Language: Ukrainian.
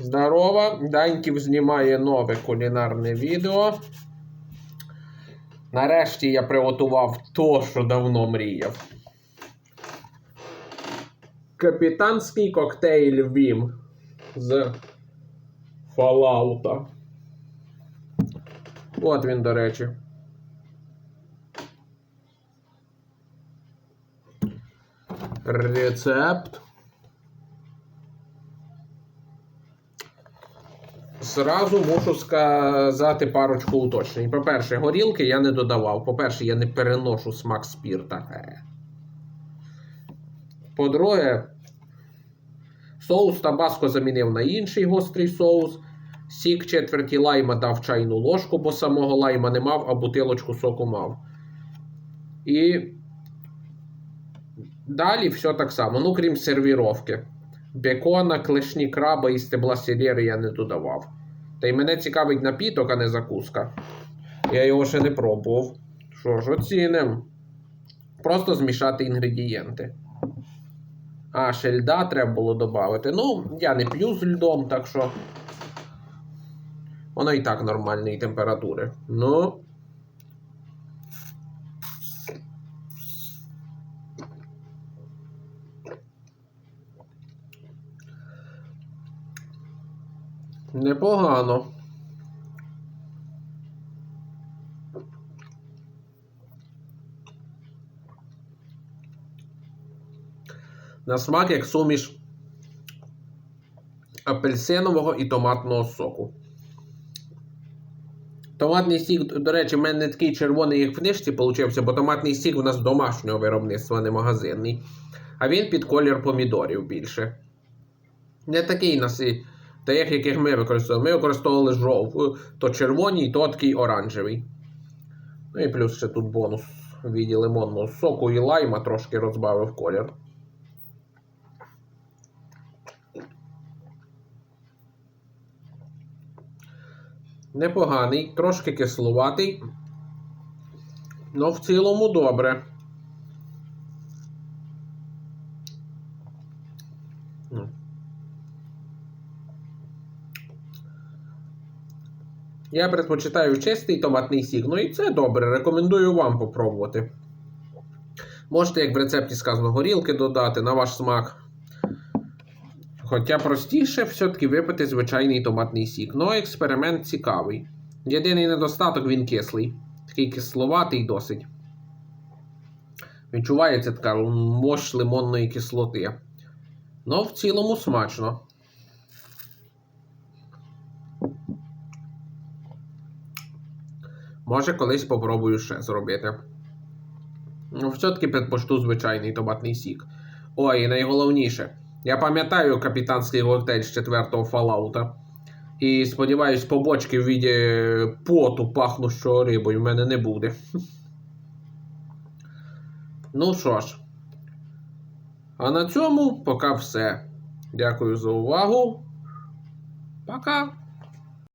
Здорово! Даньків знімає нове кулінарне відео. Нарешті я приготував то, що давно мріяв. Капітанський коктейль Вім з Fallout. От він, до речі. Рецепт. Зразу мушу сказати парочку уточнень. По-перше, горілки я не додавав. По-перше, я не переношу смак спірта. По-друге, соус табаско замінив на інший гострий соус. Сік четверті лайма дав чайну ложку, бо самого лайма не мав, а бутилочку соку мав. І далі все так само. Ну, крім сервіровки. Бекона, клешні краба і стебла сельєри я не додавав. Та й мене цікавить напіток, а не закуска. Я його ще не пробував. Що ж, оціним. Просто змішати інгредієнти. А, ще льда треба було додати. Ну, я не п'ю з льдом, так що. Воно і так нормальної температури. Ну. Непогано. На смак як суміш апельсинового і томатного соку. Томатний сік, до речі, в мене не такий червоний, як в книжці получився, бо томатний сік у нас домашнього виробництва, не магазинний. А він під колір помідорів більше. Не такий насий. Тих, яких ми використовували. Ми використовували жовтий, то червоній, то такий оранжевий. Ну і плюс ще тут бонус в віді лимонного соку і лайма трошки розбавив колір. Непоганий, трошки кисловатий. Ну, в цілому добре. Ну. Я предпочитаю чистий томатний сік. Ну і це добре. Рекомендую вам попробувати. Можете, як в рецепті сказано, горілки додати на ваш смак. Хоча простіше все-таки випити звичайний томатний сік. Ну, експеримент цікавий. Єдиний недостаток він кислий. Такий кисловатий досить. Відчувається така мощ лимонної кислоти. Ну, в цілому смачно. Може, колись попробую ще зробити. Ну, все-таки предпочту звичайний томатний сік. Ой, і найголовніше. Я пам'ятаю капітанський коктейль з четвертого Fallout. І сподіваюсь, побочки в віді поту пахнущого рибою в мене не буде. Ну що ж. А на цьому поки все. Дякую за увагу. Пока!